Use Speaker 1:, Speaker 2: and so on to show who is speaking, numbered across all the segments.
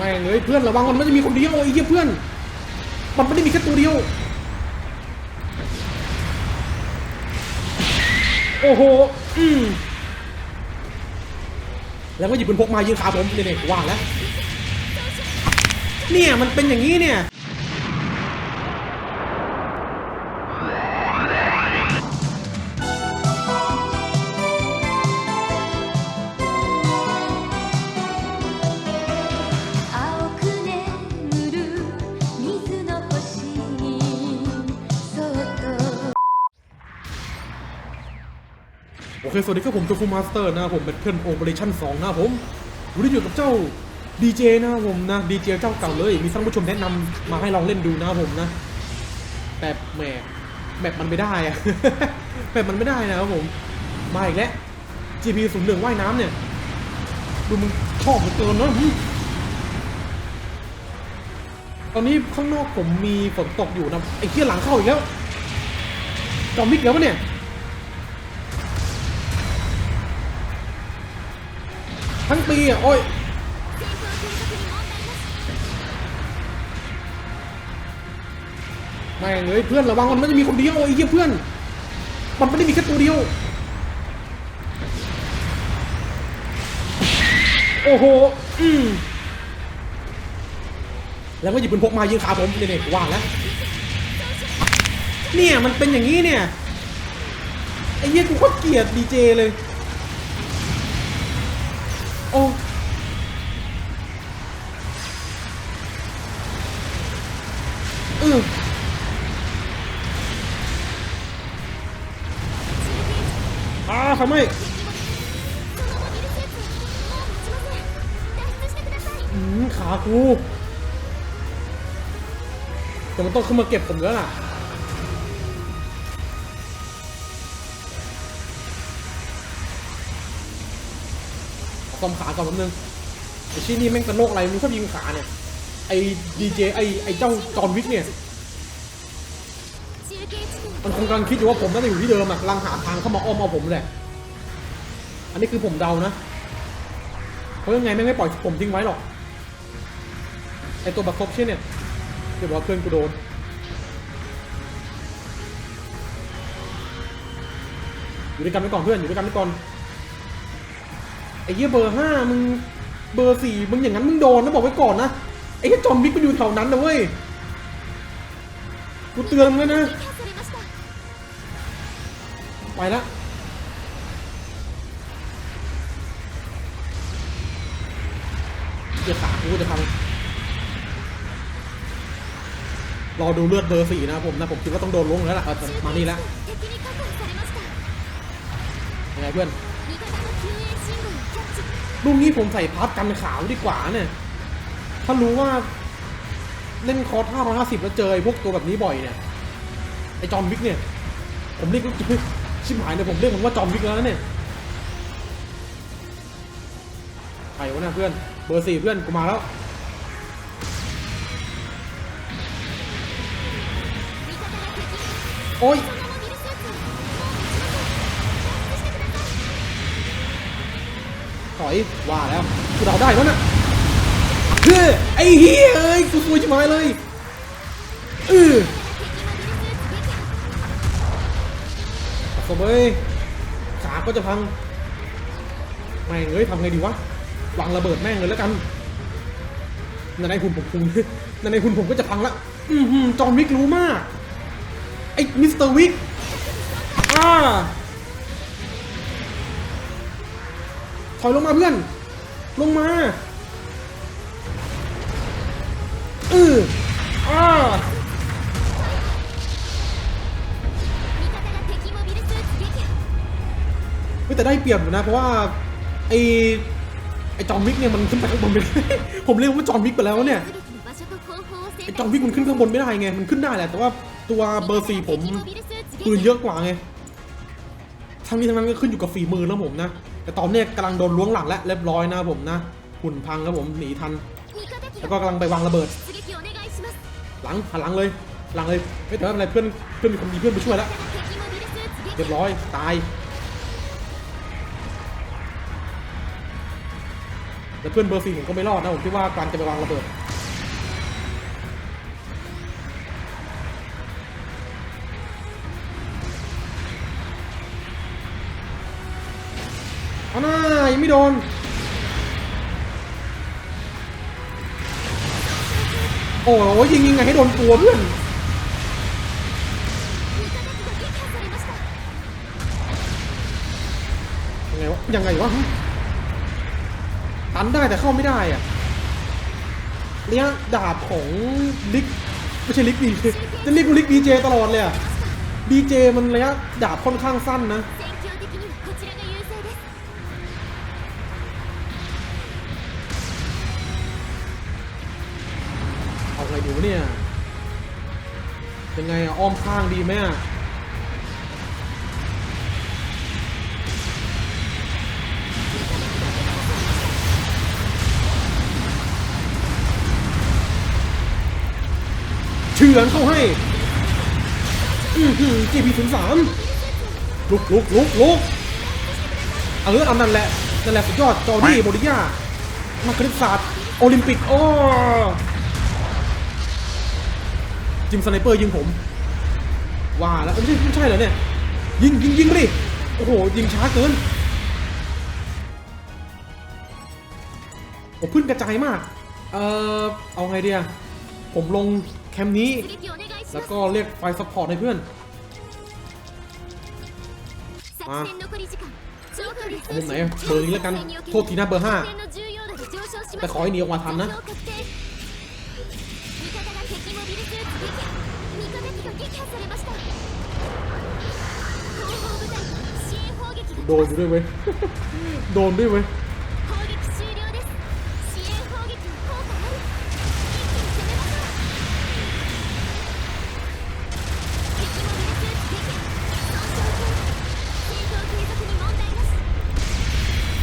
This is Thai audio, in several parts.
Speaker 1: ไม่งเลยเพื่อนระวังมันไม่จะมีคนเดียวไอ้เหี้ยเพื่อน มันไม่ได้มีแค่ตัวเดียว โอ้โห อืมแล้วก็หยิบปืนพกมายิงขาผมนี่เนี่ยว่าแล้ว เนี่ยมันเป็นอย่างนี้เนี่ย สวัสดีครับผมตัวคูมาสเตอร์นะผมเป็นเพื่อนโอเปอเรชั่น2นะผมวันนี้อยู่กับเจ้าดีเจนะผมนะดีเจเจ้าเก่าเลย มีท่านผู้ชมแนะนำมาให้ลองเล่นดูนะผมนะแต่แหมแบบมันไม่ได้อะแบบมันไม่ได้นะครับผม มาอีกแล้ว GP 0 1ว่ายน้ำเนี่ย ดูมึงชอบเหลือเกินนะหึตอนนี้ข้างนอกผมมีฝนตกอยู่นะไอ้เหี้ยหลังเข้าอีกแล้วจอมมิกแล้ววะเนี่ย ทั้งปีอะ โอ้ยแม่งเลยเพื่อนระวังมันไม่จะมีคนเดียวไอ้เหี้ยเพื่อน มันไม่ได้มีแค่ตัวเดียว โอ้โห อืมแล้วก็หยิบปืนพกมายิงขาผมเนี่ยเนี่ยว่าแล้ว เนี่ยมันเป็นอย่างนี้เนี่ย ไอ้เหี้ยกูโคตรเกลียดดีเจเลย โอ้เอออ่าทำไมอืมขากูแต่มันต้องขึ้นมาเก็บผมแล้วล่ะ ซ่อมขาก่อนแป๊บนึงไอชี้นี่แม่งเป็นโรคอะไรมึงชอบยิงขาเนี่ย ไอดีเจไอไอเจ้าจอนวิกเนี่ย มันคงกำลังคิดอยู่ว่าผมน่าจะอยู่ที่เดิมอะกำลังหาทางเข้ามาอ้อมเอาผมแหละ อันนี้คือผมเดานะ เพราะยังไงแม่งไม่ปล่อยผมทิ้งไว้หรอก ไอตัวบักคบเช่นเนี่ยเดี๋ยวบอกว่าเพื่อนกูโดนอยู่ด้วยกันไปก่อนเพื่อนอยู่ด้วยกันไปก่อน ไอ้เหี้ยเบอร์ห้ามึงเบอร์สี่มึงอย่างนั้นมึงโดนนะบอกไว้ก่อนนะไอ้เหี้ยจอมบิ๊กมันอยู่แถวนั้นนะเว้ยกูเตือนมึงแล้วนะไปละเดี๋ยวขากูจะพังรอดูเลือดเบอร์สี่นะผมนะผมคิดว่าต้องโดนลงแล้วล่ะมานี่และยังไงเพื่อน รุ่นนี้ผมใส่พาร์ทกันขาวดีกว่าเนี่ย ถ้ารู้ว่า เล่นคอร์ส550 แล้วเจอพวกตัวแบบนี้บ่อยเนี่ย ไอ้จอมวิกเนี่ย ผมเรียกว่าชิบหายเลยผมเรียกมันว่าจอมวิกแล้วเนี่ยใครวะเนี่ยเพื่อน เบอร์สี่เพื่อนกูมาแล้วโอ้ย ถอยว่าแล้วกูเดาได้แล้วน่ะเฮ้ยไอ้เฮียเอ้ยกูซวยชิบหายเลยเออสมเอ้ยขาก็จะพังแม่งเอ้ยทำไงดีวะวางระเบิดแม่งเลยแล้วกันนั่นไอ้หุ่นผมคุงนั่นไอ้หุ่นผมก็จะพังละอือหือจอห์นวิกรู้มากไอ้มิสเตอร์วิกอ่า ถอยลงมาเพื่อน ลงมาเอออ้าแต่ได้เปรียบอยู่นะ เพราะว่าไอไอจอห์นวิกเนี่ยมันขึ้นไปข้างบนไปผมเรียกว่าจอห์นวิกไปแล้วเนี่ยไอจอห์นวิกมันขึ้นข้างบนไม่ได้ไง มันขึ้นได้แหละ แต่ว่าตัวเบอร์สี่ผมปืนเยอะกว่าไง ทั้งนี้ทั้งนั้นก็ขึ้นอยู่กับฝีมือแล้วผมนะ แต่ตอนนี้กำลังโดนล้วงหลังและเรียบร้อยนะผมนะหุ่นพังครับผมหนีทัน แล้วก็กำลังไปวางระเบิด หลังหันหลังเลย หลังเลยไม่แต่ไม่เป็นไรเพื่อนเพื่อนมีคนดีเพื่อนไปช่วยแล้วเรียบร้อยตายแล้วเพื่อนเบอร์สี่ผมก็ไม่รอดนะผมคิดว่าการจะไปวางระเบิด ไม่โดน โอ้ยยิงยิงไงให้โดนตัวเพื่อนยังไงวะยังไงวะตันได้แต่เข้าไม่ได้อะเนี่ยดาบของลิกไม่ใช่ลิกดีจะเรียกว่าลิกดีเจตลอดเลยอะดีเจมันระยะดาบค่อนข้างสั้นนะ อาไงดีวะเนี่ยยังไงอะอ้อมข้างดีไหมอะเฉือนเข้าให้ อือหือ GP ศูนย์สามลุกลุกลุกลุกเออเอานั่นแหละนั่นแหละสุดยอดจอร์ดี้โบริยานักคณิตศาสตร์โอลิมปิกโอ้ จิมสไนเปอร์ยิงผมว่าแล้วไม่ใช่ไม่ใช่เหรอเนี่ย ยิงยิงยิงไปดิโอ้โห ยิงช้าเกินผมขึ้นกระจายมาก เอ่อ เอาไงเดียผมลงแคมป์นี้ แล้วก็เรียกไฟซัพพอร์ตให้เพื่อนมาผมไหนเบอร์นี้แล้วกัน โทษทีนะเบอร์ห้าแต่ขอให้หนีออกมาทันนะ โดนด้วยเว้ย โดนด้วยเว้ย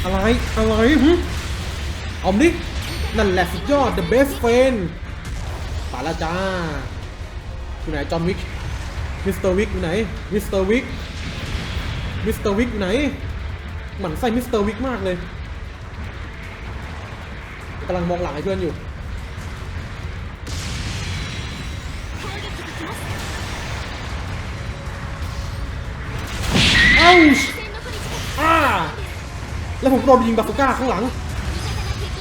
Speaker 1: อะไร อะไรฮึอมดินั่นแหละสุดยอด the best friend ปาละจ้าอยู่ไหน จอมวิก มิสเตอร์วิกอยู่ไหน มิสเตอร์วิก มิสเตอร์วิกไหน หมันไส้มิสเตอร์วิกมากเลยกำลังมองหลังไอ้เพื่อนอยู่ เอ้าอ่าแล้วผมโดนยิงบาสุก้าข้างหลัง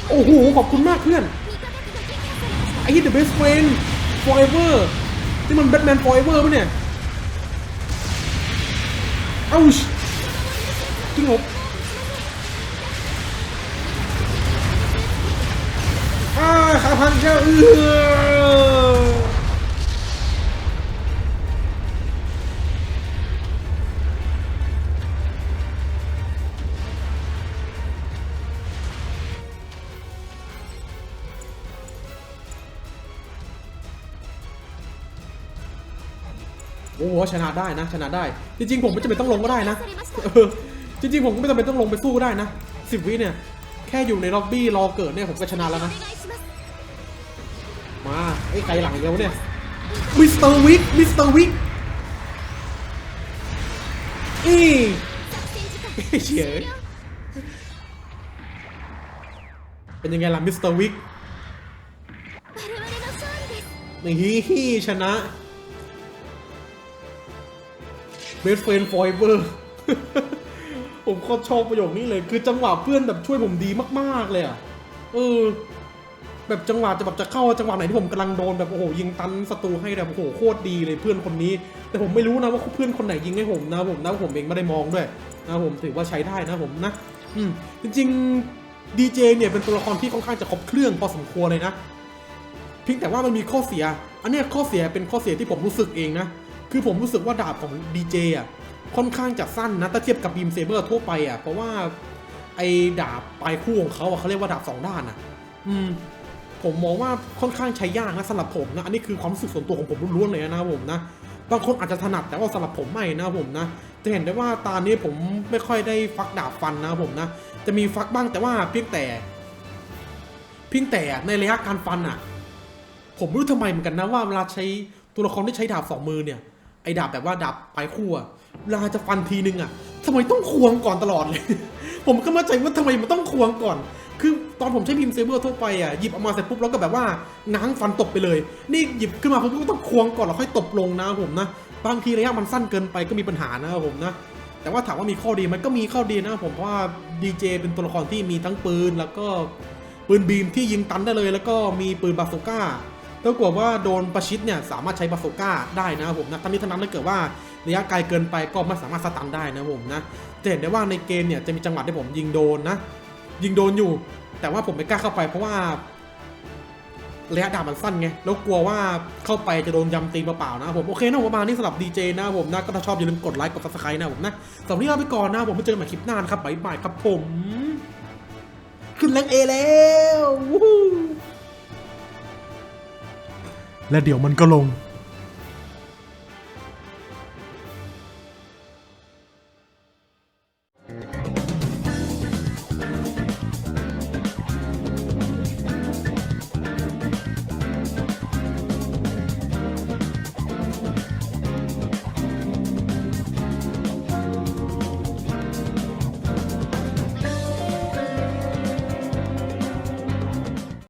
Speaker 1: โอ้โห ขอบคุณมากเพื่อน ไอ้ที่ The Best Friend Forever นี่มันแบทแมนฟเอเวอร์ป่ะเนี่ย เอ้า จริงหรออ้าขาพังอีกแล้วเออโอ้โหชนะได้นะ ชนะได้ จริงๆ ผมไม่จำเป็นต้องลงก็ได้นะ จริงๆ ผมก็ไม่จำเป็นต้องลงไปสู้ได้นะสิบวิเนี่ย แค่อยู่ในล็อบบี้รอเกิดเนี่ยผมก็ชนะแล้วนะ มาไอ้ใครหลังเดียวเนี่ยมิสเตอร์วิกมิสเตอร์วิกอีเฉยเป็นยังไงล่ะมิสเตอร์วิก
Speaker 2: นี่ชนะเบส
Speaker 1: เฟนฟอยเบอร์ ผมโคตรชอบประโยคนี้เลย คือจังหวะเพื่อนแบบช่วยผมดีมากๆเลยอะเออ แบบจังหวะจะแบบจะเข้าจังหวะไหนที่ผมกำลังโดนแบบโอ้โหยิงตันศัตรูให้แบบโอ้โหโคตรดีเลยเพื่อนคนนี้ แต่ผมไม่รู้นะว่าเพื่อนคนไหนยิงให้ผมนะผมนะผมเองไม่ได้มองด้วยนะผมถือว่าใช้ได้นะผมนะ อืมจริงๆดีเจเนี่ยเป็นตัวละครที่ค่อนข้างจะครบเครื่องพอสมควรเลยนะเพียงแต่ว่ามันมีข้อเสีย อันนี้ข้อเสียเป็นข้อเสียที่ผมรู้สึกเองนะ คือผมรู้สึกว่าดาบของดีเจอะ ค่อนข้างจะสั้นนะถ้าเทียบกับบีมเซเบอร์ทั่วไปอะเพราะว่าไอ้ดาบปลายคู่ของเขาอะเขาเรียกว่าดาบสองด้านอะ อืม ผมมองว่าค่อนข้างใช้ยากนะสำหรับผมนะอันนี้คือความรู้สึกส่วนตัวของผมล้วนๆเลยนะครับผมนะบางคนอาจจะถนัดแต่ว่าสำหรับผมไม่นะครับผมนะจะเห็นได้ว่าตอนนี้ผมไม่ค่อยได้ฟักดาบฟันนะครับผมนะจะมีฟักบ้างแต่ว่าเพียงแต่ เพียงแต่ในระยะการฟันอะ ผมไม่รู้ทำไมเหมือนกันนะว่าเวลาใช้ตัวละครที่ใช้ดาบสองมือเนี่ย ไอ้ดาบแบบว่าดาบปลายคู่อะเวลาจะฟันทีนึงอะทำไมต้องควงก่อนตลอดเลย ผมก็ไม่เข้าใจว่าทำไมมันต้องควงก่อน คือตอนผมใช้พิมพ์เซเบอร์ทั่วไปอะหยิบออกมาเสร็จปุ๊บแล้วก็แบบว่าง้างฟันตบไปเลย นี่หยิบขึ้นมาผมก็ต้องควงก่อนแล้วค่อยตบลงนะผมนะบางทีระยะมันสั้นเกินไปก็มีปัญหานะครับผมนะแต่ว่าถามว่ามีข้อดีมันก็มีข้อดีนะผมเพราะว่าดีเจเป็นตัวละครที่มีทั้งปืนแล้วก็ปืนบีมที่ยิงตันได้เลย แล้วก็มีปืนบาโซก้า ถ้าเกิดว่าโดนประชิดเนี่ยสามารถใช้บาโซก้าได้นะครับผมนะทั้งนี้ทั้งนั้นถ้าเกิดว่าระยะไกลเกินไปก็ไม่สามารถสตันได้นะผมนะจะเห็นได้ว่าในเกมเนี่ยจะมีจังหวะที่ผมยิงโดนนะ ยิงโดนอยู่ แต่ว่าผมไม่กล้าเข้าไปเพราะว่าระยะดาบมันสั้นไง แล้วกลัวว่าเข้าไปจะโดนยำตีนเปล่าๆนะผม โอเคนะประมาณนี้สำหรับดีเจนะผมนะ ก็ถ้าชอบอย่าลืมกดไลค์ กดซับสไครต์นะผมนะสำหรับวันนี้ลาไปก่อนนะผมไปเจอกันใหม่คลิปหน้านะครับบ๊ายบายครับผม ขึ้นแรงเอแล้วว และเดี๋ยวมันก็ลง